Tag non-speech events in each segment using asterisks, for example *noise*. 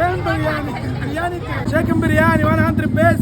chicken biryani, biryani, chicken biryani, 100 pesos.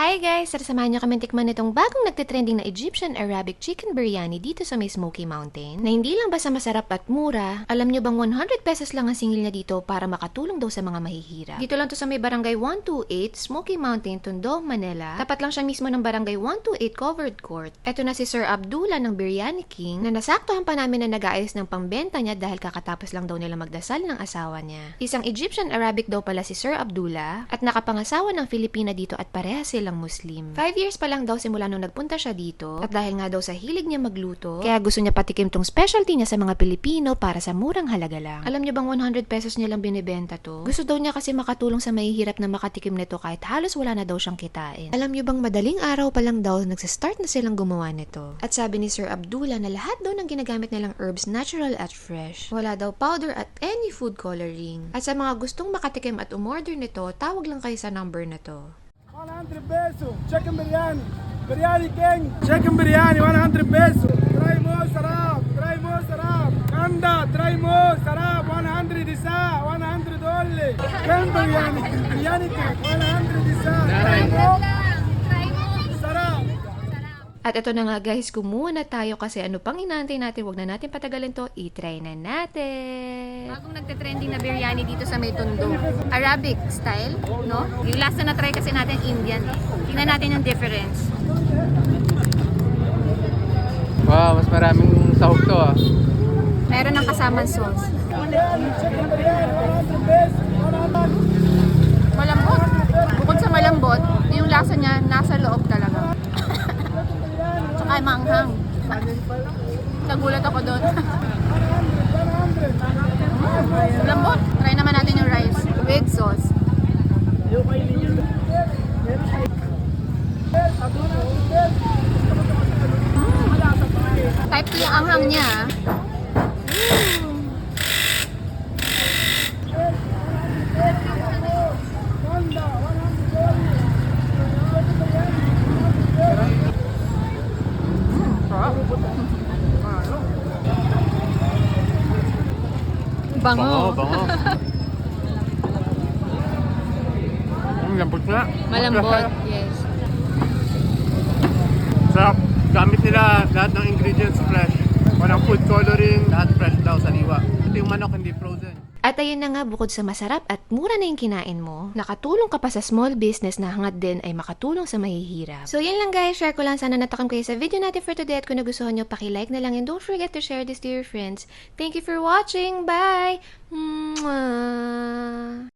Hi guys! Sasamahan niyo kami tikman itong bagong nagtitrending na Egyptian Arabic Chicken Biryani dito sa may Smoky Mountain. Na hindi lang basta masarap at mura, alam niyo bang 100 pesos lang ang singil niya dito para makatulong daw sa mga mahihirap. Dito lang to sa may barangay 128, Smoky Mountain, Tondo, Manila. Tapat lang siya mismo ng barangay 128 Covered Court. Ito na si Sir Abdullah ng Biryani King na nasaktuhan pa namin na nag-aayos ng pambenta niya dahil kakatapos lang daw nila magdasal ng asawa niya. Isang Egyptian Arabic daw pala si Sir Abdullah at nakapangasawa ng Filipina dito at pareha silang Muslim. Five years pa lang daw simula nung nagpunta siya dito at dahil nga daw sa hilig niya magluto, kaya gusto niya patikim tong specialty niya sa mga Pilipino para sa murang halaga lang. Alam niyo bang 100 pesos niya lang binibenta to? Gusto daw niya kasi makatulong sa mahihirap na makatikim nito kahit halos wala na daw siyang kitain. Alam niyo bang madaling araw pa lang daw nagsistart na silang gumawa nito. At sabi ni Sir Abdullah na lahat daw ng ginagamit nilang herbs natural at fresh. Wala daw powder at any food coloring. At sa mga gustong makatikim at umorder nito, tawag lang kayo sa number na to. 100 peso. Chicken biryani. Biryani king chicken biryani 100 peso. Try more sarap. Try more sarap. Kanda try more sarap. 100 isa 100 dollars King biryani biryani king 100 isa At ito na nga guys, kumuha na tayo kasi ano pang inaantay natin, wag na natin patagalin to, i-try na natin. Bagong nagte-trending na biryani dito sa may tundo. Arabic style, no? Yung last na na-try kasi natin Indian. Tingnan natin yung difference. Wow, mas maraming sahog to ah. Meron ng kasamang sauce. chicken biryani 100 peso 100 Malambot. Bukod sa malambot, yung lasa niya nasa loob talaga. Tsaka manghang. Nagulat ako doon. *laughs* Lambot. Try naman natin yung rice with sauce. Type 2 yung anghang niya. Ah. Bango. bango. *laughs* Ang lambot nga. Malambot. Yes. Sarap. Gamit nila lahat ng ingredients fresh. Walang food coloring, lahat fresh daw sa liwa. Ito yung manok, hindi frozen. At ayun na nga, bukod sa masarap at mura na yung kinain mo, nakatulong ka pa sa small business na hangad din ay makatulong sa mahihirap. So yun lang guys, share ko lang sana natakam kayo sa video natin for today at kung nagustuhan nyo, paki-like na lang and don't forget to share this to your friends. Thank you for watching! Bye! Mwah!